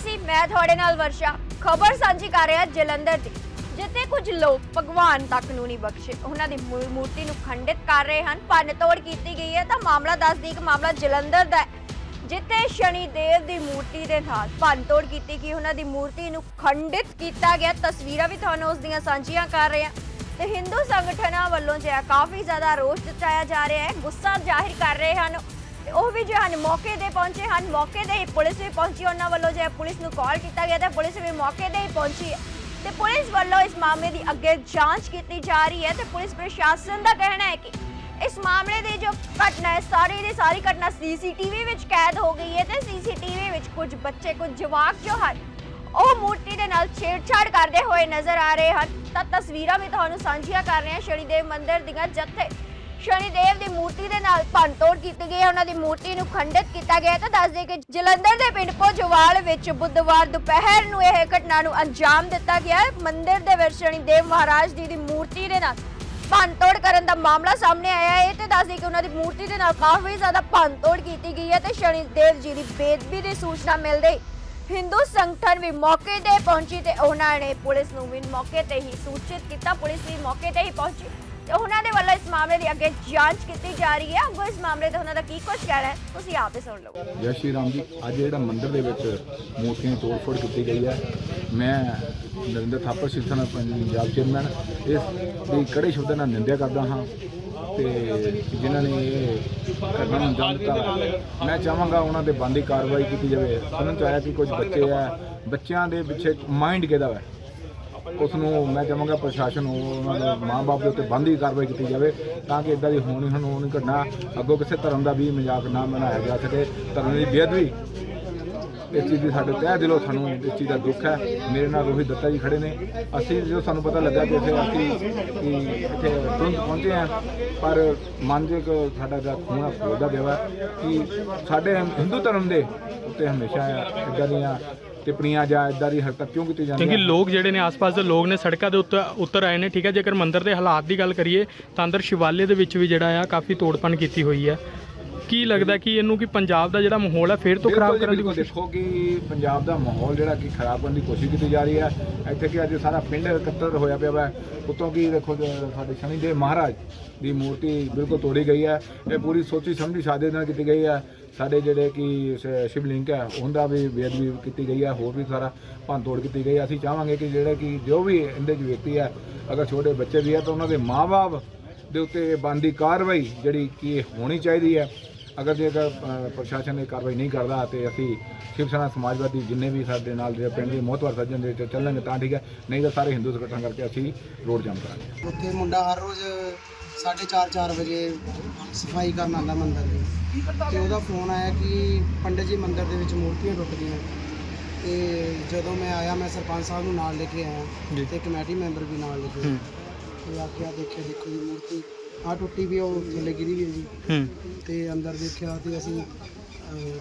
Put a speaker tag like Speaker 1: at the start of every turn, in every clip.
Speaker 1: ਤੁਸੀਂ ਮੈਂ ਤੁਹਾਡੇ ਨਾਲ ਵਰਸ਼ਾ। ਖਬਰ ਸਾਂਝੀ ਕਰ ਰਿਹਾ ਜਲੰਧਰ ਦੀ, ਜਿੱਥੇ ਕੁਝ ਲੋਕ ਭਗਵਾਨ ਤੱਕ ਨੂੰ ਨਹੀਂ ਬਖਸ਼ੇ। ਉਹਨਾਂ ਦੀ ਮੂਰਤੀ ਨੂੰ ਖੰਡਿਤ ਕਰ ਰਹੇ ਹਨ, ਭੰਨਤੋੜ ਕੀਤੀ ਗਈ ਹੈ। ਤਾਂ ਮਾਮਲਾ ਦੱਸਦੀ ਕਿ ਮਾਮਲਾ ਜਲੰਧਰ ਦਾ ਹੈ, ਜਿੱਥੇ ਸ਼ਨੀ ਦੇਵ ਦੀ ਮੂਰਤੀ ਦੇ ਨਾਲ ਭੰਨ ਤੋੜ ਕੀਤੀ ਗਈ। ਉਹਨਾਂ ਦੀ ਮੂਰਤੀ ਨੂੰ ਖੰਡਿਤ ਕੀਤਾ ਗਿਆ। ਤਸਵੀਰਾਂ ਵੀ ਤੁਹਾਨੂੰ ਉਸ ਦੀਆਂ ਸਾਂਝੀਆਂ ਕਰ ਰਹੇ ਹਾਂ। ਤੇ ਹਿੰਦੂ ਸੰਗਠਨਾਂ ਵੱਲੋਂ ਜਿਹੜਾ ਕਾਫੀ ਜ਼ਿਆਦਾ ਰੋਸ ਜਤਾਇਆ ਜਾ ਰਿਹਾ ਹੈ, ਗੁੱਸਾ ਜ਼ਾਹਿਰ ਕਰ ਰਹੇ ਹਨ। ਉਹ ਵੀ ਜੋ ਹਨ ਮੌਕੇ ਤੇ ਪਹੁੰਚੇ ਹਨ, ਮੌਕੇ ਤੇ ਹੀ ਪੁਲਿਸ ਵੀ ਪਹੁੰਚੀ, ਉਹਨਾਂ ਵੱਲੋਂ ਜੇ ਪੁਲਿਸ ਨੂੰ ਕਾਲ ਕੀਤਾ ਗਿਆ ਤਾਂ ਪੁਲਿਸ ਵੀ ਮੌਕੇ ਤੇ ਹੀ ਪਹੁੰਚੀ। ਤੇ ਪੁਲਿਸ ਵੱਲੋਂ ਇਸ ਮਾਮਲੇ ਦੀ ਅੱਗੇ ਜਾਂਚ ਕੀਤੀ ਜਾ ਰਹੀ ਹੈ ਤੇ ਪੁਲਿਸ ਪ੍ਰਸ਼ਾਸਨ ਦਾ ਕਹਿਣਾ ਹੈ ਕਿ ਇਸ ਮਾਮਲੇ ਦੀ ਜੋ ਘਟਨਾ ਹੈ, ਸਾਰੀ ਦੀ ਸਾਰੀ ਘਟਨਾ ਸੀਸੀਟੀਵੀ ਵਿੱਚ ਕੈਦ ਹੋ ਗਈ ਹੈ ਤੇ ਸੀਸੀਟੀਵੀ ਵਿੱਚ ਕੁਝ ਬੱਚੇ, ਕੁਝ ਜਵਾਕ ਜੋ ਹਨ, ਉਹ ਮੂਰਤੀ ਦੇ ਨਾਲ ਛੇੜਛਾੜ ਕਰਦੇ ਹੋਏ ਨਜ਼ਰ ਆ ਰਹੇ ਹਨ। ਤਾਂ ਤਸਵੀਰਾਂ ਵੀ ਤੁਹਾਨੂੰ ਸਾਂਝੀਆਂ ਕਰ ਰਹੇ ਹਾਂ। ਸ਼ਨੀਦੇਵ ਮੰਦਿਰ ਦੀਆਂ ਜਿੱਥੇ ਸ਼ਨੀਦੇਵ ਦੀ ਮੂਰਤੀ ਦੇ ਨਾਲ ਭੰਨਤੋੜ ਕੀਤੀ ਗਈ ਹੈ। ਉਹਨਾਂ ਦੀ ਮੂਰਤੀ ਨੂੰ ਖੰਡਿਤ ਕੀਤਾ ਗਿਆ ਤਾਂ ਦੱਸ ਦਈਏ ਕਿ ਜਲੰਧਰ ਦੇ ਪਿੰਡ ਪੋਜਵਾਲ ਵਿੱਚ ਬੁੱਧਵਾਰ ਦੁਪਹਿਰ ਨੂੰ ਇਹ ਘਟਨਾ ਨੂੰ ਅੰਜਾਮ ਦਿੱਤਾ ਗਿਆ ਮੰਦਿਰ ਦੇ ਵਿੱਚ ਸ਼ਨੀਦੇਵ ਮਹਾਰਾਜ ਜੀ ਦੀ ਮੂਰਤੀ ਦੇ ਨਾਲ ਭੰਨਤੋੜ ਕਰਨ ਦਾ ਮਾਮਲਾ ਸਾਹਮਣੇ ਆਇਆ ਹੈ। ਤੇ ਦੱਸ ਦਈਏ ਕਿ ਉਹਨਾਂ ਦੀ ਮੂਰਤੀ ਦੇ ਨਾਲ ਕਾਫੀ ਜ਼ਿਆਦਾ ਭੰਨਤੋੜ ਕੀਤੀ ਗਈ ਹੈ ਤੇ ਸ਼ਨੀਦੇਵ ਜੀ ਦੀ ਬੇਦਬੀ ਦੀ ਸੂਚਨਾ ਮਿਲਦੇ ਹਿੰਦੂ ਸੰਗਠਨ ਵੀ ਮੌਕੇ ਤੇ ਪਹੁੰਚੀ ਤੇ ਉਹਨਾਂ ਨੇ ਪੁਲਿਸ ਨੂੰ ਵੀ ਮੌਕੇ ਤੇ ਹੀ ਸੂਚਿਤ ਕੀਤਾ। ਪੁਲਿਸ ਵੀ ਮੌਕੇ ਤੇ ਹੀ ਪਹੁੰਚੀ। ਤੇ ਉਹਨਾਂ ਦੇ ਵੱਲੋਂ ਇਸ ਮਾਮਲੇ ਦੀ ਅੱਗੇ ਜਾਂਚ ਕੀਤੀ ਜਾ ਰਹੀ ਹੈ। ਅੱਗੋਂ ਇਸ ਮਾਮਲੇ ਤੇ ਉਹਨਾਂ ਦਾ ਕੀ ਕੁਝ ਕਹਿਣਾ ਹੈ, ਤੁਸੀਂ ਆਪ ਹੀ ਸੁਣ ਲਓ।
Speaker 2: ਜੈ ਸ਼੍ਰੀ ਰਾਮ ਜੀ, ਅੱਜ ਜਿਹੜਾ ਮੰਦਿਰ ਦੇ ਵਿੱਚ ਮੂਰਤੀਆਂ ਦੀ ਤੋੜ-ਫੋੜ ਕੀਤੀ ਗਈ ਹੈ। ਮੈਂ ਨਰਿੰਦਰ ਥਾਪਰ ਸਿੱਖ ਪੰਜਾਬ ਚੇਅਰਮੈਨ ਇਸ ਦੀ ਕੜੇ ਸ਼ਬਦਾਂ ਨਾਲ ਨਿੰਦਿਆ ਕਰਦਾ ਹਾਂ ਤੇ ਜਿਨ੍ਹਾਂ ਨੇ ਇਹ ਘਟਨਾ ਨੂੰ ਅੰਜਾਮ ਦਿੱਤਾ, ਮੈਂ ਚਾਹਾਂਗਾ ਉਹਨਾਂ ਤੇ ਬੰਦੀ ਕਾਰਵਾਈ ਕੀਤੀ ਜਾਵੇ। ਸੁਣਨ ਚ ਆਇਆ ਕਿ ਕੁਝ ਬੱਚੇ ਆ, ਬੱਚਿਆਂ ਦੇ ਪਿੱਛੇ ਮਾਈਂਡ ਕਿਹਦਾ ਹੈ ਉਸ ਨੂੰ ਮੈਂ ਚਾਹਾਂਗਾ ਪ੍ਰਸ਼ਾਸਨ ਨੂੰ, ਉਹਨਾਂ ਦੇ ਮਾਂ-ਬਾਪ ਦੇ ਉੱਤੇ ਬੰਦੀ ਕਾਰਵਾਈ ਕੀਤੀ ਜਾਵੇ ਤਾਂ ਕਿ ਇਦਾਂ ਦੀ ਹੋਣੀ ਹੁਣ ਘਟਨਾ ਅੱਗੋਂ ਕਿਸੇ ਧਰਮ ਦਾ ਵੀ ਮਜ਼ਾਕ ਨਾ ਬਣਾਇਆ ਜਾ ਸਕੇ, ਧਰਮ ਦੀ ਬੇਅਦਬੀ। ਇਸ ਚੀਜ਼ ਦੀ ਸਾਡੇ ਤਹਿ ਦਿਲੋਂ ਸਾਨੂੰ ਇਸ ਚੀਜ਼ ਦਾ ਦੁੱਖ ਹੈ। ਮੇਰੇ ਨਾਲ ਰੋਹਿਤ ਦੱਤਾ ਜੀ ਖੜੇ ਨੇ। ਅਸੀਂ ਜਦੋਂ ਸਾਨੂੰ ਪਤਾ ਲੱਗਾ ਕਿ ਇੱਥੇ ਅਸੀਂ ਕਿ ਇੱਥੇ ਤੁਰੰਤ ਪਹੁੰਚੇ ਹਾਂ, ਪਰ ਮਨ 'ਚ ਇੱਕ ਸਾਡਾ ਦਾ ਖੂਨ ਫੋਦਾ ਦੇਵਾ ਕਿ ਸਾਡੇ ਹਿੰਦੂ ਧਰਮ ਦੇ ਉੱਤੇ ਹਮੇਸ਼ਾ ਇੱਦਾਂ ਦੀਆਂ ਟਿੱਪਣੀਆਂ ਜਾਂ ਇੱਦਾਂ ਦੀ ਹਰਕਤ ਕਿਉਂ ਕੀਤੀ ਜਾਂਦੀ
Speaker 3: ਕਿਉਂਕਿ ਲੋਕ ਜਿਹੜੇ ਨੇ ਆਸ-ਪਾਸ ਦੇ ਲੋਕ ਨੇ ਸੜਕਾਂ ਦੇ ਉੱਤੇ ਉਤਰ ਆਏ ਨੇ ਠੀਕ ਹੈ ਜੇਕਰ ਮੰਦਿਰ ਦੇ ਹਾਲਾਤ ਦੀ ਗੱਲ ਕਰੀਏ ਤਾਂ ਅੰਦਰ ਸ਼ਿਵਾਲੇ ਦੇ ਵਿੱਚ ਵੀ ਜਿਹੜਾ ਆ ਕਾਫੀ ਤੋੜਪਨ ਕੀਤੀ ਹੋਈ ਹੈ। ਕੀ ਲੱਗਦਾ ਕਿ ਇਹਨੂੰ ਕਿ ਪੰਜਾਬ ਦਾ ਜਿਹੜਾ ਮਾਹੌਲ ਹੈ ਫੇਰ ਤੋਂ ਖਰਾਬ ਕਰਨ ਦੀ
Speaker 2: ਬਿਲਕੁਲ।
Speaker 3: ਕੋਸ਼ਿਸ਼?
Speaker 2: ਦੇਖੋ ਕਿ ਪੰਜਾਬ ਦਾ ਮਾਹੌਲ ਜਿਹੜਾ ਕਿ ਖਰਾਬ ਕਰਨ ਦੀ ਕੋਸ਼ਿਸ਼ ਕੀਤੀ ਜਾ ਰਹੀ ਹੈ। ਇੱਥੇ ਕਿ ਅੱਜ ਸਾਰਾ ਪਿੰਡ ਇਕੱਤਰ ਹੋਇਆ ਪਿਆ ਵਾ। ਉਤੋਂ ਕੀ ਦੇਖੋ ਜੋ ਸਾਡੇ ਸ਼ਨੀ ਦੇਵ ਮਹਾਰਾਜ ਦੀ ਮੂਰਤੀ ਬਿਲਕੁਲ ਤੋੜੀ ਗਈ ਹੈ। ਇਹ ਪੂਰੀ ਸੋਚੀ ਸਮਝੀ ਸਾਦੇ ਨਾਲ ਕੀਤੀ ਗਈ ਹੈ। ਸਾਡੇ ਜਿਹੜੇ ਕਿ ਸ਼- ਸ਼ਿਵਲਿੰਗ ਹੈ ਉਹਦਾ ਵੀ ਬੇਅਦਬੀ ਕੀਤੀ ਗਈ ਹੈ ਹੋਰ ਵੀ ਸਾਰਾ ਭੰਨ ਤੋੜ ਕੀਤੀ ਗਈ ਹੈ। ਅਸੀਂ ਚਾਹਾਂਗੇ ਕਿ ਜਿਹੜੇ ਕਿ ਜੋ ਵੀ ਇਹਦੇ 'ਚ ਵਿਅਕਤੀ ਹੈ ਅਗਰ ਛੋਟੇ ਬੱਚੇ ਵੀ ਹੈ ਤਾਂ ਉਹਨਾਂ ਦੇ ਮਾਪੇ ਦੇ ਉੱਤੇ ਬਣਦੀ ਕਾਰਵਾਈ ਜਿਹੜੀ ਕਿ ਹੋਣੀ ਚਾਹੀਦੀ ਹੈ। ਅਗਰ ਜੇਕਰ ਅ, ਪ੍ਰਸ਼ਾਸਨ ਇਹ ਕਾਰਵਾਈ ਨਹੀਂ ਕਰਦਾ ਤੇ ਅਸੀਂ ਸ਼ਿਵ ਸੈਨਾ ਸਮਾਜਵਾਦੀ ਜਿੰਨੇ ਵੀ ਸਾਡੇ ਨਾਲ ਜਿਹੜੇ ਪਿੰਡ ਦੇ ਮੋਹਤਵਰ ਸੱਜਣ ਦੇ ਤੇ ਚੱਲਾਂਗੇ ਤਾਂ ਠੀਕ ਹੈ। ਨਹੀਂ ਤਾਂ ਸਾਰੇ ਹਿੰਦੂ ਸੰਗਠਨ ਕਰਕੇ ਅਸੀਂ ਰੋਡ ਜਾਮ ਕਰਾਂਗੇ।
Speaker 4: ਉੱਥੇ ਮੁੰਡਾ ਹਰ ਰੋਜ਼ 4:30 4 ਵਜੇ ਸਫ਼ਾਈ ਕਰਨ ਆਉਂਦਾ ਮੰਦਿਰ ਦੀ। ਤੇ ਉਹਦਾ ਫੋਨ ਆਇਆ ਕਿ ਪੰਡਿਤ ਜੀ ਮੰਦਿਰ ਦੇ ਵਿੱਚ ਮੂਰਤੀਆਂ ਟੁੱਟ ਗਈਆਂ ਤੇ ਜਦੋਂ ਮੈਂ ਆਇਆ ਮੈਂ ਸਰਪੰਚ ਸਾਹਿਬ ਨੂੰ ਨਾਲ ਲੈ ਕੇ ਆਇਆ। ਤੇ ਕਮੇਟੀ ਮੈਂਬਰ ਵੀ ਨਾਲ ਲੈ ਕੇ ਆਇਆ ਤੇ ਆਖਿਆ ਦੇਖਿਆ ਦੇਖੋ ਜੀ ਮੂਰਤੀ ਆ ਟੁੱਟੀ ਵੀ ਉਹ ਥੱਲੇ ਗਿਰੀ ਵੀ ਜੀ। ਤੇ ਅੰਦਰ ਦੇਖਿਆ ਤੇ ਅਸੀਂ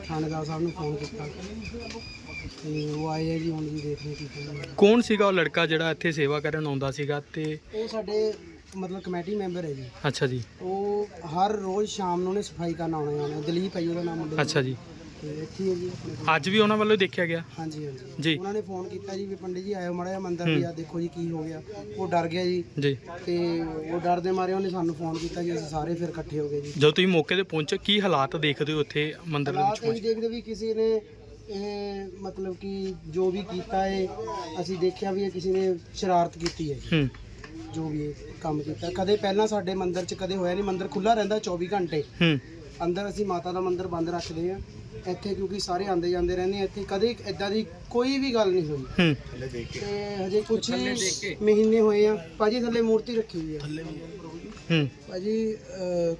Speaker 4: ਥਾਣੇਦਾਰ ਸਾਹਿਬ ਨੂੰ ਫੋਨ ਕੀਤਾ। ਤੇ ਉਹ ਆਏ ਆ ਜੀ ਹੁਣ ਜੀ ਦੇਖਦੇ ਕੀ।
Speaker 3: ਕੌਣ ਸੀਗਾ ਉਹ ਲੜਕਾ ਜਿਹੜਾ ਇੱਥੇ ਸੇਵਾ ਕਰਨ ਆਉਂਦਾ ਸੀਗਾ ਤੇ
Speaker 4: ਉਹ ਸਾਡੇ ਮਤਲਬ ਕਮੇਟੀ ਮੈਂਬਰ ਹੈ ਜੀ।
Speaker 3: ਅੱਛਾ ਜੀ।
Speaker 4: ਉਹ ਹਰ ਰੋਜ਼ ਸ਼ਾਮ ਨੂੰ ਨੇ ਸਫ਼ਾਈ ਕਰਨ ਆਉਣਾ ਆਉਣਾ ਦਲੀਪ ਹੈ ਜੀ ਉਹਦਾ ਨਾਮ ਮੁੰਡੇ ਦਾ।
Speaker 3: ਅੱਛਾ ਜੀ।
Speaker 4: ਤੇ ਇੱਥੇ ਹੀ ਹੈ ਜੀ ਆਪਣੇ ਕੋਲ।
Speaker 3: ਅੱਜ ਵੀ ਉਹਨਾਂ ਵੱਲੋਂ ਦੇਖਿਆ ਗਿਆ?
Speaker 4: ਹਾਂਜੀ ਹਾਂਜੀ।
Speaker 3: ਜੀ।
Speaker 4: ਉਹਨਾਂ ਨੇ ਫੋਨ ਕੀਤਾ ਜੀ ਵੀ ਪੰਡਿਤ ਜੀ ਆਇਓ ਮੜਾ ਜਿਹਾ ਮੰਦਰ। ਵੀ ਆ ਦੇਖੋ ਜੀ ਕੀ ਹੋ ਗਿਆ। ਉਹ ਡਰ ਗਿਆ ਜੀ।
Speaker 3: ਜੀ।
Speaker 4: ਤੇ ਉਹ ਡਰ ਦੇ ਮਾਰੇ ਉਹਨੇ ਸਾਨੂੰ ਫੋਨ ਕੀਤਾ ਜੀ ਅਸੀਂ ਸਾਰੇ ਫਿਰ ਇਕੱਠੇ ਹੋ ਗਏ ਜੀ।
Speaker 3: ਜਦੋਂ ਤੁਸੀਂ ਮੌਕੇ ਤੇ ਪਹੁੰਚੇ ਕੀ ਹਾਲਾਤ ਦੇਖਦੇ ਹੋ ਉੱਥੇ ਮੰਦਿਰ ਦੇ ਵਿੱਚ
Speaker 4: ਹਾਲਾਤ
Speaker 3: ਪਹੁੰਚ
Speaker 4: ਦੇਖਦੇ ਵੀ ਕਿਸੇ ਨੇ ਇਹ ਮਤਲਬ ਕਿ ਜੋ ਵੀ ਕੀਤਾ ਹੈ ਅਸੀਂ ਦੇਖਿਆ ਵੀ ਇਹ ਕਿਸੇ ਨੇ ਸ਼ਰਾਰਤ ਕੀਤੀ ਹੈ ਜੀ।
Speaker 3: ਹੂੰ।
Speaker 4: ਜੋ ਵੀ ਇਹ ਕੰਮ ਕੀਤਾ। ਕਦੇ ਪਹਿਲਾਂ ਸਾਡੇ ਮੰਦਿਰ 'ਚ ਕਦੇ ਹੋਇਆ ਨਹੀਂ ਮੰਦਿਰ ਖੁੱਲਾ ਰਹਿੰਦਾ 24 ਘੰਟੇ।
Speaker 3: ਹੂੰ।
Speaker 4: ਅੰਦਰ ਅਸੀਂ ਮਾਤਾ ਦਾ ਮੰਦਿਰ ਬੰਦ ਰੱਖਦੇ ਆ ਇੱਥੇ ਕਿਉਂਕਿ ਸਾਰੇ ਆਉਂਦੇ ਜਾਂਦੇ ਰਹਿੰਦੇ ਆ। ਇੱਥੇ ਕਦੇ ਇਦਾਂ ਦੀ ਕੋਈ ਵੀ ਗੱਲ ਨਹੀਂ ਹੋਈ।
Speaker 3: ਹੂੰ।
Speaker 4: ਤੇ ਹਜੇ ਕੁਝ ਮਹੀਨੇ ਹੋਏ ਆ। ਭਾਜੀ ਥੱਲੇ ਮੂਰਤੀ ਰੱਖੀ ਹੋਈ ਆ।
Speaker 3: ਹੂੰ।
Speaker 4: ਭਾਜੀ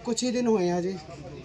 Speaker 4: ਕੁਛ ਹੀ ਦਿਨ ਹੋਏ ਆ ਜੀ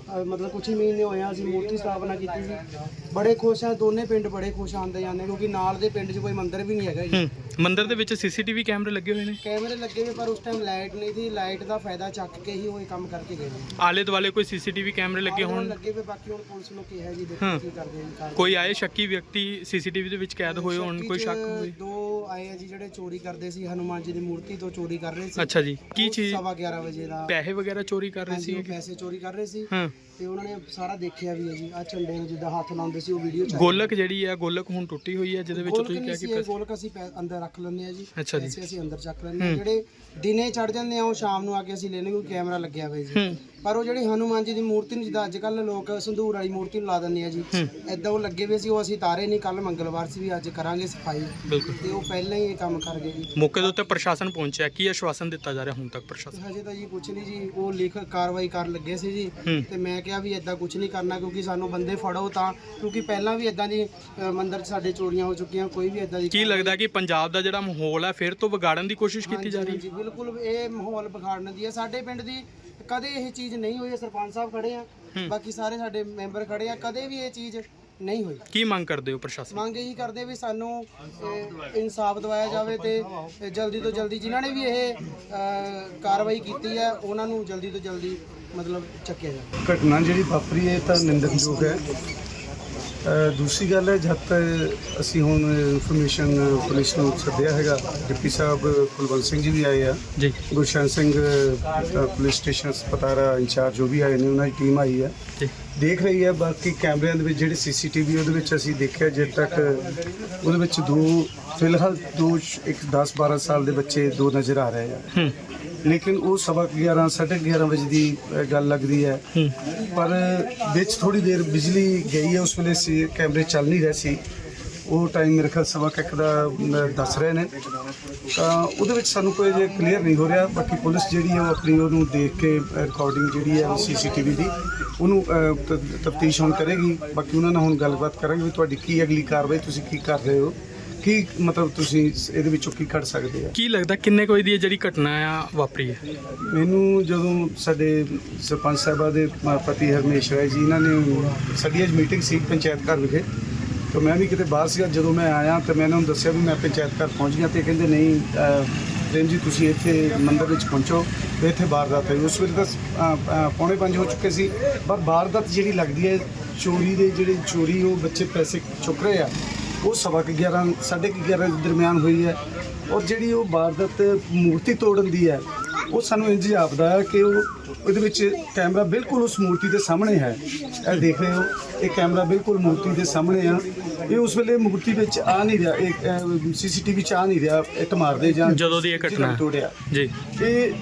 Speaker 4: ਅਹ, ਮਤਲਬ ਕੁਛ ਹੀ ਮਹੀਨੇ ਹੋਏ ਆ ਅਸੀਂ ਮੂਰਤੀ ਸਥਾਪਨਾ ਕੀਤੀ ਸੀ। ਬੜੇ ਖੁਸ਼ ਆ ਦੋਨੇ ਪਿੰਡ ਬੜੇ ਖੁਸ਼ ਆਉਂਦੇ ਜਾਂਦੇ ਕਿਉਂਕਿ ਨਾਲ ਦੇ ਪਿੰਡ 'ਚ ਕੋਈ ਮੰਦਿਰ ਵੀ ਨਹੀਂ ਹੈਗਾ ਜੀ।
Speaker 3: ਹੂੰ ਮੰਦਿਰ ਦੇ ਵਿੱਚ ਸੀਸੀਟੀਵੀ ਕੈਮਰੇ ਲੱਗੇ ਹੋਏ ਨੇ?
Speaker 4: ਕੈਮਰੇ ਲੱਗੇ ਹੋਏ ਪਰ ਉਸ ਟਾਈਮ ਲਾਈਟ ਨਹੀਂ ਸੀ ਲਾਈਟ ਦਾ ਫਾਇਦਾ ਚੱਕ ਕੇ ਹੀ ਉਹ ਇਹ ਕੰਮ ਕਰਕੇ ਗਏ ਨੇ।
Speaker 3: ਆਲੇ ਦੁਆਲੇ ਕੋਈ ਸੀਸੀਟੀਵੀ ਕੈਮਰੇ ਲੱਗੇ
Speaker 4: ਹੁਣ? ਲੱਗੇ ਹੋਏ ਬਾਕੀ ਹੁਣ ਪੁਲਿਸ ਨੂੰ ਕਿਹਾ ਜੀ। ਦੇਖੋ ਕੀ ਕਰਦੇ ਆ ਜੀ ਕਾਰਵਾਈ।
Speaker 3: ਕੋਈ ਆਏ ਸ਼ੱਕੀ ਵਿਅਕਤੀ ਸੀਸੀਟੀਵੀ ਦੇ ਵਿੱਚ ਕੈਦ ਹੋਏ ਹੋਣ
Speaker 4: ਸ਼ੱਕੀ
Speaker 3: ਕੋਈ
Speaker 4: 'ਚ
Speaker 3: ਸ਼ੱਕ ਹੋਵੇ
Speaker 4: ਦੋ ਆਏ ਆ ਜੀ ਜਿਹੜੇ ਚੋਰੀ ਕਰਦੇ ਸੀ ਹਨੂਮਾਨ ਜੀ ਦੀ ਮੂਰਤੀ ਤੋਂ ਚੋਰੀ ਕਰ ਰਹੇ ਸੀ।
Speaker 3: ਅੱਛਾ ਜੀ ਕੀ ਚੀਜ਼?
Speaker 4: ਸਵਾ 11 ਵਜੇ ਦਾ
Speaker 3: ਪੈਸੇ ਵਗੈਰਾ ਚੋਰੀ ਕਰ ਰਹੇ
Speaker 4: ਹਾਂਜੀ, ਉਹ
Speaker 3: ਸੀ
Speaker 4: ਪੈਸੇ ਚੋਰੀ ਕਰ ਰਹੇ ਸੀ।
Speaker 3: ਹਾਂ।
Speaker 4: ਤੇ ਉਹਨਾਂ ਨੇ ਸਾਰਾ ਦੇਖਿਆ ਵੀ ਹੈ ਜੀ ਆ ਝੰਡੇ ਨੂੰ ਜਿੱਦਾਂ ਹੱਥ ਲਾਉਂਦੇ ਸੀ ਉਹ ਵੀਡੀਓ ਚ
Speaker 3: ਗੋਲਕ ਜਿਹੜੀ ਹੈ ਗੋਲਕ ਹੁਣ ਟੁੱਟੀ ਹੋਈ ਹੈ ਜਿਹਦੇ ਵਿੱਚ ਤੁਸੀਂ ਕਿਹਾ ਕਿ ਪੈਸੇ-
Speaker 4: ਗੋਲਕ ਅਸੀਂ ਪੈ- ਅੰਦਰ ਰੱਖ ਲੈਂਦੇ ਆ ਜੀ
Speaker 3: ਅੱਛਾ ਜੀ।
Speaker 4: ਪੈਸੇ ਅਸੀਂ ਅੰਦਰ ਚੱਕ ਲੈਂਦੇ ਆ। ਜਿਹੜੇ ਦਿਨੇ ਚੜ ਜਾਂਦੇ ਆ ਉਹ ਸ਼ਾਮ ਨੂੰ ਆ ਕੇ ਅਸੀਂ ਲੈਣੇ ਕੋਈ ਕੈਮਰਾ ਲੱਗਿਆ ਹੋਇਆ ਜੀ।
Speaker 3: ਹੂੰ।
Speaker 4: ਪਰ ਉਹ ਜਿਹੜੀ ਹਨੂਮਾਨ ਜੀ ਦੀ ਮੂਰਤੀ ਨੂੰ ਜਿੱਦਾਂ ਅੱਜ ਕੱਲ ਲੋਕ ਸੰਧੂਰ ਵਾਲੀ ਮੂਰਤੀ ਨੂੰ ਲਾ ਦਿੰਦੇ ਆ ਜੀ ਐਦਾਂ ਉਹ ਲੱਗੇ ਹੋਏ ਸੀ ਉਹ ਅਸੀਂ ਤਾਰੇ ਨਹੀਂ ਕੱਲ ਮੰਗਲਵਾਰ ਸੀ ਵੀ ਅੱਜ ਕਰਾਂਗੇ ਸਫ਼ਾਈ।
Speaker 3: ਬਿਲਕੁਲ।
Speaker 4: ਤੇ ਉਹ ਪਹਿਲਾਂ ਹੀ ਇਹ ਕੰਮ ਕਰ ਗਏ ਜੀ।
Speaker 3: ਮੌਕੇ ਦੇ ਉੱਤੇ ਪ੍ਰਸ਼ਾਸਨ ਪਹੁੰਚਿਆ ਕੀ ਆਸ਼ਵਾਸਨ ਦਿੱਤਾ ਜਾ ਰਿਹਾ ਹੁਣ ਤੱਕ ਪ੍ਰਸ਼ਾਸਨ?
Speaker 4: ਹਜੇ ਤਾਂ ਜੀ ਕੁਛ ਨਹੀਂ ਜੀ ਉਹ ਲਿਖ ਕਾਰਵਾਈ ਕਰਨ ਲੱਗੇ ਸੀ ਜੀ।
Speaker 3: ਹੂੰ।
Speaker 4: ਤੇ ਮੈਂ ਕਿਹਾ ਵੀ ਐਦਾਂ ਕੁਛ ਨਹੀਂ ਕਰਨਾ ਕਿਉਂਕਿ ਸਾਨੂੰ ਬੰਦੇ ਫੜੋ ਤਾਂ ਕਿਉਂਕਿ ਪਹਿਲਾਂ ਵੀ ਐਦਾਂ ਦੀ ਅ, ਮੰਦਿਰ 'ਚ ਸਾਡੇ ਚੋਰੀਆਂ ਹੋ ਚੁੱਕੀਆਂ ਕੋਈ ਵੀ ਐਦਾਂ ਦੀ
Speaker 3: ਕੀ ਲੱਗਦਾ ਕਿ ਪੰਜਾਬ ਦਾ ਜਿਹੜਾ ਮਾਹੌਲ ਹੈ ਫਿਰ ਤੋਂ ਵਿਗਾੜਨ ਦੀ ਕੋਸ਼ਿਸ਼ ਕੀਤੀ ਜਾ ਰਹੀ ਹੈ?
Speaker 4: ਜੀ ਬਿਲਕੁਲ ਇਹ ਮਾਹੌਲ ਵਿਗਾੜਨ ਦੀ ਹੈ। ਸਾਡੇ ਪਿੰਡ ਦੀ ਕਦੇ ਇਹ ਚੀਜ਼ ਨਹੀਂ ਹੋਈ ਹੈ। ਸਰਪੰਚ ਸਾਹਿਬ ਖੜੇ ਆ ਬਾਕੀ ਸਾਰੇ ਸਾਡੇ ਮੈਂਬਰ ਖੜੇ ਆ ਕਦੇ ਵੀ ਇਹ ਚੀਜ਼ ਨਹੀਂ ਹੋਈ।
Speaker 3: ਕੀ ਮੰਗ ਕਰਦੇ ਹੋ ਪ੍ਰਸ਼ਾਸਨ?
Speaker 4: ਮੰਗ ਇਹੀ ਕਰਦੇ ਵੀ ਸਾਨੂੰ ਅਹ, ਇਨਸਾਫ ਦਿਵਾਇਆ ਜਾਵੇ ਤੇ ਅਹ, ਜਲਦੀ ਤੋਂ ਜਲਦੀ ਜਿਨ੍ਹਾਂ ਨੇ ਵੀ ਇਹ ਅਹ, ਕਾਰਵਾਈ ਕੀਤੀ ਹੈ ਉਹਨਾਂ ਨੂੰ ਜਲਦੀ ਤੋਂ ਜਲਦੀ ਮਤਲਬ ਚੱਕਿਆ ਜਾਵੇ
Speaker 5: ਘਟਨਾ ਜਿਹੜੀ ਵਾਪਰੀ ਹੈ ਇਹ ਤਾਂ ਨਿੰਦਣਯੋਗ ਹੈ। ਅ, ਦੂਸਰੀ ਗੱਲ ਹੈ ਜਦ ਤੱਕ ਅਸੀਂ ਹੁਣ ਇਨਫੋਰਮੇਸ਼ਨ ਪੁਲਿਸ ਨੂੰ ਸੱਦਿਆ ਹੈਗਾ ਡਿਪਟੀ ਸਾਹਿਬ ਕੁਲਵੰਤ ਸਿੰਘ ਜੀ ਵੀ ਆਏ ਆ।
Speaker 3: ਜੀ।
Speaker 5: ਗੁਰਸ਼ਨ ਸਿੰਘ ਅ, ਪੁਲਿਸ ਸਟੇਸ਼ਨ ਸਪਤਾਰਾ ਇੰਚਾਰਜ ਜੋ ਵੀ ਆਏ ਨੇ ਉਹਨਾਂ ਦੀ ਟੀਮ ਆਈ ਹੈ
Speaker 3: ਜੀ।
Speaker 5: ਦੇਖ ਰਹੀ ਹੈ ਬਾਕੀ ਕੈਮਰਿਆਂ ਦੇ ਵਿੱਚ ਜਿਹੜੇ ਸੀਸੀਟੀਵੀ ਉਹਦੇ ਵਿੱਚ ਅਸੀਂ ਦੇਖਿਆ ਜਦ ਤੱਕ ਉਹਦੇ ਵਿੱਚ ਦੋ ਫਿਲਹਾਲ ਦੋ ਸ਼- ਇੱਕ 10 12 ਸਾਲ ਦੇ ਬੱਚੇ ਦੋ ਨਜ਼ਰ ਆ ਰਹੇ ਆ।
Speaker 3: ਹੂੰ।
Speaker 5: ਲੇਕਿਨ ਉਹ ਸਵਾ 11 11:30 ਵਜੇ ਦੀ ਗੱਲ ਲੱਗਦੀ ਹੈ। ਪਰ ਵਿੱਚ ਥੋੜੀ ਦੇਰ ਬਿਜਲੀ ਗਈ ਹੈ ਉਸ ਵੇਲੇ ਸੀ ਕੈਮਰੇ ਚੱਲ ਨਹੀਂ ਰਹੇ ਸੀ। ਉਹ ਟਾਈਮ ਮੇਰੇ ਖਿਆਲ ਸਵਾ ਕੁ ਇੱਕ ਦਾ ਦੱਸ ਰਹੇ ਨੇ। ਤਾਂ ਉਹਦੇ ਵਿੱਚ ਸਾਨੂੰ ਕੋਈ ਜੇ ਕਲੀਅਰ ਨਹੀਂ ਹੋ ਰਿਹਾ। ਬਾਕੀ ਪੁਲਿਸ ਜਿਹੜੀ ਹੈ ਉਹ ਆਪਣੀ ਉਹਨੂੰ ਦੇਖ ਕੇ ਰਿਕਾਰਡਿੰਗ ਜਿਹੜੀ ਹੈ ਸੀਸੀਟੀਵੀ ਦੀ ਉਹਨੂੰ ਤਫਤੀਸ਼ ਹੁਣ ਕਰੇਗੀ। ਬਾਕੀ ਉਹਨਾਂ ਨਾਲ ਹੁਣ ਗੱਲਬਾਤ ਕਰਾਂਗੇ ਵੀ ਤੁਹਾਡੀ ਕੀ ਅਗਲੀ ਕਾਰਵਾਈ ਤੁਸੀਂ ਕੀ ਕਰ ਰਹੇ ਹੋ। ਕੀ ਮਤਲਬ ਤੁਸੀਂ ਇਹਦੇ ਵਿੱਚੋਂ ਕੀ ਕੱਢ ਸਕਦੇ ਆ?
Speaker 3: ਕੀ ਲੱਗਦਾ ਕਿੰਨੇ ਕੋਈ ਦੀ ਇਹ ਜਿਹੜੀ ਘਟਨਾ ਆ ਵਾਪਰੀ ਹੈ?
Speaker 5: ਮੈਨੂੰ ਜਦੋਂ ਸਾਡੇ ਸਰਪੰਚ ਸਾਹਿਬਾ ਦੇ ਮ- ਪਤੀ ਹਰਮੇਸ਼ ਰਾਏ ਜੀ ਇਹਨਾਂ ਨੇ ਸਾਡੀ ਅੱਜ ਮੀਟਿੰਗ ਸੀ ਪੰਚਾਇਤ ਘਰ ਵਿਖੇ। ਤਾਂ ਮੈਂ ਵੀ ਕਿਤੇ ਬਾਹਰ ਸੀਗਾ ਜਦੋਂ ਮੈਂ ਆਇਆ ਤਾਂ ਮੈਂ ਇਹਨਾਂ ਨੂੰ ਦੱਸਿਆ ਵੀ ਮੈਂ ਪੰਚਾਇਤ ਘਰ ਪਹੁੰਚ ਗਿਆ ਤੇ ਕਹਿੰਦੇ ਨਹੀਂ ਅਹ, ਪ੍ਰੇਮ ਜੀ ਤੁਸੀਂ ਇੱਥੇ ਮੰਦਿਰ ਵਿੱਚ ਪਹੁੰਚੋ ਤੇ ਇੱਥੇ ਵਾਰਦਾਤ ਹੋਈ। ਉਸ ਵੇਲੇ ਤਾਂ ਅਹ, ਅਹ, ਪੌਣੇ ਪੰਜ ਹੋ ਚੁੱਕੇ ਸੀ ਪਰ ਵਾਰਦਾਤ ਜਿਹੜੀ ਲੱਗਦੀ ਹੈ ਚੋਰੀ ਦੇ ਜਿਹੜੇ ਚੋਰੀ ਉਹ ਬੱਚੇ ਪੈਸੇ ਚੁੱਕ ਰਹੇ ਆ ਉਹ ਸਵਾ ਕੁ 11 ਸਾਢੇ ਕੁ 11 ਦੇ ਦਰਮਿਆਨ ਹੋਈ ਹੈ। ਔਰ ਜਿਹੜੀ ਉਹ ਵਾਰਦਾਤ ਮੂਰਤੀ ਤੋੜਨ ਦੀ ਹੈ ਉਹ ਸਾਨੂੰ ਇੰਜ ਜਾਪਦਾ ਹੈ ਕਿ ਉਹ ਉਹਦੇ ਵਿੱਚ ਕੈਮਰਾ ਬਿਲਕੁਲ ਉਸ ਮੂਰਤੀ ਦੇ ਸਾਹਮਣੇ ਹੈ। ਇਹ ਦੇਖ ਰਹੇ ਹੋ ਇਹ ਕੈਮਰਾ ਬਿਲਕੁਲ ਮੂਰਤੀ ਦੇ ਸਾਹਮਣੇ ਆ। ਇਹ ਉਸ ਵੇਲੇ ਮੂਰਤੀ ਵਿੱਚ ਆ ਨਹੀਂ ਰਿਹਾ ਇਹ ਸੀਸੀਟੀਵੀ ਚ ਆ ਨਹੀਂ ਰਿਹਾ ਇੱਟ ਮਾਰਦੇ ਜਾਂ
Speaker 3: ਜਦੋਂ ਦੀ ਇਹ ਘਟਨਾ।
Speaker 5: ਤੋੜਿਆ।
Speaker 3: ਜੀ।
Speaker 5: ਇਹ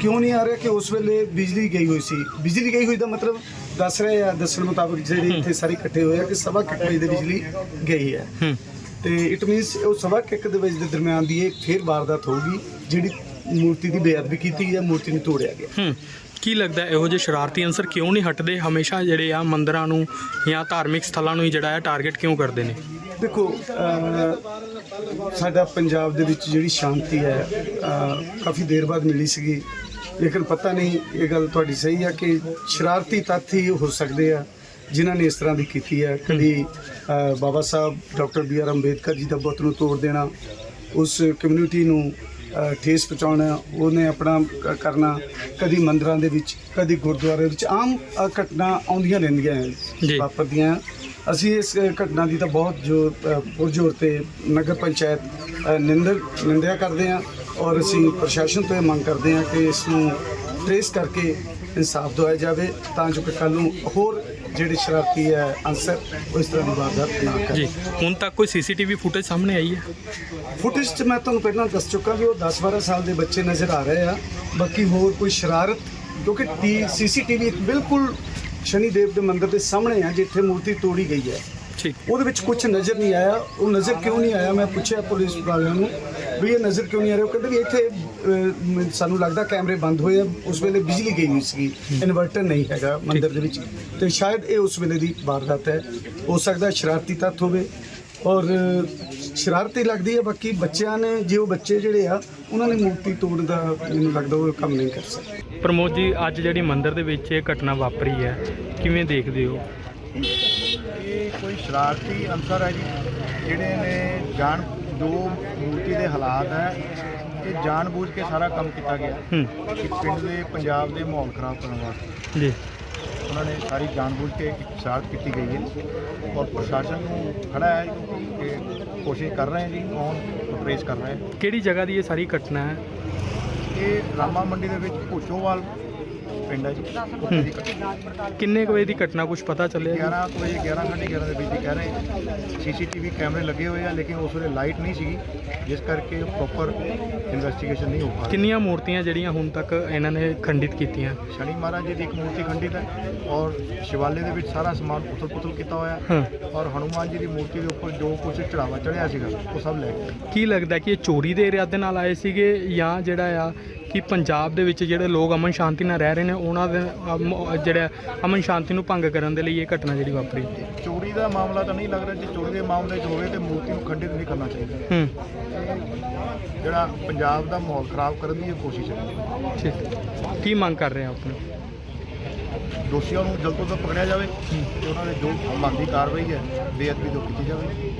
Speaker 5: ਕਿਉਂ ਨਹੀਂ ਆ ਰਿਹਾ ਕਿ ਉਸ ਵੇਲੇ ਬਿਜਲੀ ਗਈ ਹੋਈ ਸੀ? ਬਿਜਲੀ ਗਈ ਹੋਈ ਦਾ ਮਤਲਬ ਦੱਸ ਰਹੇ ਆ ਦੱਸਣ ਮੁਤਾਬਕ ਜਿਹੜੇ ਇੱਥੇ ਸਾਰੇ ਇਕੱਠੇ ਹੋਏ ਆ ਕਿ ਸਵਾ ਕੁ ਵਜੇ ਦੀ ਬਿਜਲੀ ਗਈ ਹੈ। ਤੇ ਇਟ ਮੀਨਸ ਉਹ ਸਵਾ ਕੁ ਇੱਕ ਦੇ ਵਜੇ ਦੇ ਦਰਮਿਆਨ ਦੀ ਇਹ ਫੇਰ ਵਾਰਦਾਤ ਹੋਊਗੀ ਜਿਹੜੀ ਮੂਰਤੀ ਦੀ ਬੇਅਦਬੀ ਕੀਤੀ ਹੈ ਮੂਰਤੀ ਨੂੰ ਤੋੜਿਆ ਗਿਆ।
Speaker 3: ਕੀ ਲੱਗਦਾ ਇਹੋ ਜਿਹੇ ਸ਼ਰਾਰਤੀ ਅੰਸਰ ਕਿਉਂ ਨਹੀਂ ਹਟਦੇ? ਹਮੇਸ਼ਾ ਜਿਹੜੇ ਆ ਮੰਦਰਾਂ ਨੂੰ ਜਾਂ ਧਾਰਮਿਕ ਸਥਲਾਂ ਨੂੰ ਹੀ ਜਿਹੜਾ ਹੈ ਟਾਰਗੇਟ ਕਿਉਂ ਕਰਦੇ ਨੇ?
Speaker 5: ਦੇਖੋ ਸਾਡਾ ਪੰਜਾਬ ਦੇ ਵਿੱਚ ਜਿਹੜੀ ਸ਼ਾਂਤੀ ਹੈ ਕਾਫੀ ਦੇਰ ਬਾਅਦ ਮਿਲੀ ਸੀਗੀ। ਲੇਕਿਨ ਪਤਾ ਨਹੀਂ ਇਹ ਗੱਲ ਤੁਹਾਡੀ ਸਹੀ ਹੈ ਕਿ ਸ਼ਰਾਰਤੀ ਤੱਥ ਹੀ ਹੋ ਸਕਦੇ ਆ ਜਿਨ੍ਹਾਂ ਨੇ ਇਸ ਤਰ੍ਹਾਂ ਦੀ ਕੀਤੀ ਹੈ ਕਦੀ Baba Sahib doctor B R Ambedkar ji ਦਾ ਬੁੱਤ ਨੂੰ ਤੋੜ ਦੇਣਾ ਉਸ ਕਮਿਊਨਿਟੀ ਨੂੰ ਠੇਸ ਪਹੁੰਚਾਉਣਾ ਉਹਨੇ ਆਪਣਾ ਕਰਨਾ ਕਦੀ ਮੰਦਰਾਂ ਦੇ ਵਿੱਚ ਕਦੀ ਗੁਰਦੁਆਰੇ ਵਿੱਚ ਆਮ ਘਟਨਾ ਆਉਂਦੀਆਂ ਰਹਿੰਦੀਆਂ। ਵਾਪਰਦੀਆਂ। ਅਸੀਂ ਇਸ ਘਟਨਾ ਦੀ ਤਾਂ ਬਹੁਤ ਜੋ ਪੁਰਜੋਰ ਤੇ ਨਗਰ ਪੰਚਾਇਤ ਨਿੰਦਰ ਨਿੰਦਿਆ ਕਰਦੇ ਹਾਂ ਔਰ ਅਸੀਂ ਪ੍ਰਸ਼ਾਸਨ ਤੋਂ ਇਹ ਮੰਗ ਕਰਦੇ ਹਾਂ ਕਿ ਇਸ ਨੂੰ ਟ੍ਰੇਸ ਕਰਕੇ ਇਨਸਾਫ ਦਿਵਾਇਆ ਜਾਵੇ ਤਾਂ ਜੋ ਕਿ ਕੱਲ ਨੂੰ ਹੋਰ ਜਿਹੜੇ ਸ਼ਰਾਰਤੀ ਹੈ ਅਨਸਰ ਉਹ ਇਸ ਤਰ੍ਹਾਂ ਦੀ ਵਾਰਦਾਤ ਨਾ ਕਰਨ
Speaker 3: ਜੀ ਹੁਣ ਤੱਕ ਕੋਈ ਸੀਸੀਟੀਵੀ ਫੁਟੇਜ ਸਾਹਮਣੇ ਆਈ ਹੈ?
Speaker 5: ਫੁਟੇਜ 'ਚ ਮੈਂ ਤੁਹਾਨੂੰ ਪਹਿਲਾਂ ਦੱਸ ਚੁੱਕਾ ਕਿ ਉਹ 10-12 ਸਾਲ ਦੇ ਬੱਚੇ ਨਜ਼ਰ ਆ ਰਹੇ ਆ ਬਾਕੀ ਹੋਰ ਕੋਈ ਸ਼ਰਾਰਤ ਕਿਉਂਕਿ ਟੀ ਸੀਸੀਟੀਵੀ ਬਿਲਕੁਲ ਸ਼ਨੀ ਦੇਵ ਦੇ ਮੰਦਿਰ ਦੇ ਸਾਹਮਣੇ ਆ ਜਿੱਥੇ ਮੂਰਤੀ ਤੋੜੀ ਗਈ ਹੈ।
Speaker 3: ਠੀਕ।
Speaker 5: ਉਹਦੇ ਵਿੱਚ ਕੁਝ ਨਜ਼ਰ ਨਹੀਂ ਆਇਆ ਉਹ ਨਜ਼ਰ ਕਿਉਂ ਨਹੀਂ ਆਇਆ ਮੈਂ ਪੁੱਛਿਆ ਪੁਲਿਸ ਵਾਲਿਆਂ ਨੂੰ। ਵੀ ਇਹ ਨਜ਼ਰ ਕਿਉਂ ਨਹੀਂ ਆ ਰਿਹਾ? ਉਹ ਕਹਿੰਦੇ ਵੀ ਇੱਥੇ ਅਹ, ਸਾਨੂੰ ਲੱਗਦਾ ਕੈਮਰੇ ਬੰਦ ਹੋਏ ਆ। ਉਸ ਵੇਲੇ ਬਿਜਲੀ ਗਈ ਹੋਈ ਸੀ ਇਨਵਰਟਰ ਨਹੀਂ ਹੈਗਾ ਮੰਦਿਰ ਦੇ ਵਿੱਚ। ਤੇ ਸ਼ਾਇਦ ਇਹ ਉਸ ਵੇਲੇ ਦੀ ਵਾਰਦਾਤ ਹੈ। ਹੋ ਸਕਦਾ ਸ਼ਰਾਰਤੀ ਤੱਤ ਹੋਵੇ। ਔਰ ਅਹ, ਸ਼ਰਾਰਤੀ ਲੱਗਦੀ ਹੈ। ਬਾਕੀ ਬੱਚਿਆਂ ਨੇ ਜੇ ਉਹ ਬੱਚੇ ਜਿਹੜੇ ਆ ਉਹਨਾਂ ਨੇ ਮੂਰਤੀ ਤੋੜਨ ਦਾ ਮੈਨੂੰ ਲੱਗਦਾ ਉਹ ਕੰਮ ਨਹੀਂ ਕਰ ਸਕਦੇ।
Speaker 3: ਪ੍ਰਮੋਦ ਜੀ ਅੱਜ ਜਿਹੜੀ ਮੰਦਿਰ ਦੇ ਵਿੱਚ ਇਹ ਘਟਨਾ ਵਾਪਰੀ ਹੈ ਕਿਵੇਂ ਦੇਖਦੇ ਹੋ?
Speaker 6: ਇਹ ਕੋਈ ਸ਼ਰਾਰਤੀ ਅੰਸਰ ਹੈ ਜੀ ਜਿਹੜੇ ਨੇ ਜਾਣ ਜੋ ਮੂਰਤੀ ਦੇ ਹਾਲਾਤ ਹੈ ਇਹ ਜਾਣਬੁੱਝ ਕੇ ਸਾਰਾ ਕੰਮ ਕੀਤਾ ਗਿਆ
Speaker 3: ਹੂੰ।
Speaker 6: ਪਿੰਡ ਦੇ ਪੰਜਾਬ ਦੇ ਮਾਹੌਲ ਖਰਾਬ ਕਰਨ ਵਾਸਤੇ।
Speaker 3: ਜੀ।
Speaker 6: ਉਹਨਾਂ ਨੇ ਸਾਰੀ ਜਾਣਬੁੱਝ ਕੇ ਇੱਕ ਕੀਤੀ ਗਈ ਹੈ ਔਰ ਪ੍ਰਸ਼ਾਸਨ ਨੂੰ ਖੜਾ ਹੈ ਕਿ ਕੋਸ਼ਿਸ਼ ਕਰ ਰਹੇ ਹੈ ਜੀ ਕੌਣ ਟ੍ਰੇਸ ਕਰ ਰਹੇ ਹੈ।
Speaker 3: ਕਿਹੜੀ ਜਗ੍ਹਾ ਦੀ ਇਹ ਸਾਰੀ ਘਟਨਾ ਹੈ?
Speaker 6: ਇਹ ਰਾਮਾ ਮੰਡੀ ਦੇ ਵਿੱਚ ਭੋਚੋਵਾਲ ਪਿੰਡ ਹੈ ਜੀ
Speaker 3: ਕਿੰਨੇ ਕੁ ਵਜੇ ਦੀ ਘਟਨਾ ਕੁਝ ਪਤਾ ਚੱਲਿਆ ਜੀ?
Speaker 6: 11 ਕੋਈ 11 ਸਾਢੇ 11 ਦੇ ਵਿੱਚ ਦੀ ਕਹਿ ਰਹੇ ਸੀਸੀਟੀਵੀ ਕੈਮਰੇ ਲੱਗੇ ਹੋਏ ਆ ਲੇਕਿਨ ਉਸ ਵੇਲੇ ਲਾਈਟ ਨਹੀਂ ਸੀਗੀ ਜਿਸ ਕਰਕੇ ਪ੍ਰੋਪਰ ਇਨਵੈਸਟੀਗੇਸ਼ਨ ਨਹੀਂ ਹੋ ਪਾ ਰਹੀ।
Speaker 3: ਕਿੰਨੀਆਂ ਮੂਰਤੀਆਂ ਜਿਹੜੀਆਂ ਹੁਣ ਤੱਕ ਇਹਨਾਂ ਨੇ ਖੰਡਿਤ ਕੀਤੀਆਂ?
Speaker 6: ਸ਼ਨੀ ਮਹਾਰਾਜ ਜੀ ਦੀ ਇੱਕ ਮੂਰਤੀ ਖੰਡਿਤ ਹੈ ਔਰ ਸ਼ਿਵਾਲੇ ਦੇ ਵਿੱਚ ਸਾਰਾ ਸਮਾਨ ਪੁੱਤਲ ਪੁੱਤਲ ਕੀਤਾ ਹੋਇਆ
Speaker 3: ਹੈ
Speaker 6: ਔਰ ਹਨੂਮਾਨ ਜੀ ਦੀ ਮੂਰਤੀ ਦੇ ਉੱਪਰ ਜੋ ਕੁਝ ਚੜਾਵਾ ਚੜਿਆ ਸੀਗਾ ਉਹ ਸਭ ਲੈ ਗਏ।
Speaker 3: ਕੀ ਲੱਗਦਾ ਕਿ ਇਹ ਚੋਰੀ ਦੇ ਇਰਾਦੇ ਨਾਲ ਆਏ ਸੀਗੇ ਜਾਂ ਜਿਹੜਾ ਆ ਕਿ ਪੰਜਾਬ ਦੇ ਵਿੱਚ ਜਿਹੜੇ ਲੋਕ ਅਮਨ ਸ਼ਾਂਤੀ ਨਾਲ ਰਹਿ ਰਹੇ ਨੇ ਉਹਨਾਂ ਦੇ ਜਿਹੜਾ ਅਮਨ ਸ਼ਾਂਤੀ ਨੂੰ ਭੰਗ ਕਰਨ ਦੇ ਲਈ ਇਹ ਘਟਨਾ ਜਿਹੜੀ ਵਾਪਰੀ।
Speaker 6: ਚੋਰੀ ਦਾ ਮਾਮਲਾ ਤਾਂ ਨਹੀਂ ਲੱਗ ਰਿਹਾ ਜੇ ਚੋਰੀ ਦੇ ਮਾਮਲੇ 'ਚ ਹੋਵੇ ਤੇ ਮੂਰਤੀ ਨੂੰ ਖੰਡਿਤ ਨਹੀਂ ਕਰਨਾ ਚਾਹੀਦਾ। ਜਿਹੜਾ ਪੰਜਾਬ ਦਾ ਮਾਹੌਲ ਖਰਾਬ ਕਰਨ ਦੀ ਇਹ ਕੋਸ਼ਿਸ਼ ਹੈ।
Speaker 3: ਠੀਕ। ਕੀ ਮੰਗ ਕਰ ਰਹੇ ਆ ਆਪਣੇ?
Speaker 6: ਦੋਸ਼ੀਆਂ ਨੂੰ ਜਲਦ ਤੋਂ ਜਲਦ ਪਕੜਿਆ ਜਾਵੇ ਤੇ ਉਹਨਾਂ ਦੇ ਜੋ ਬਣਦੀ ਕਾਰਵਾਈ ਹੈ ਬੇਅਦਬੀ ਤੋਂ ਕੀਤੀ ਜਾਵੇ।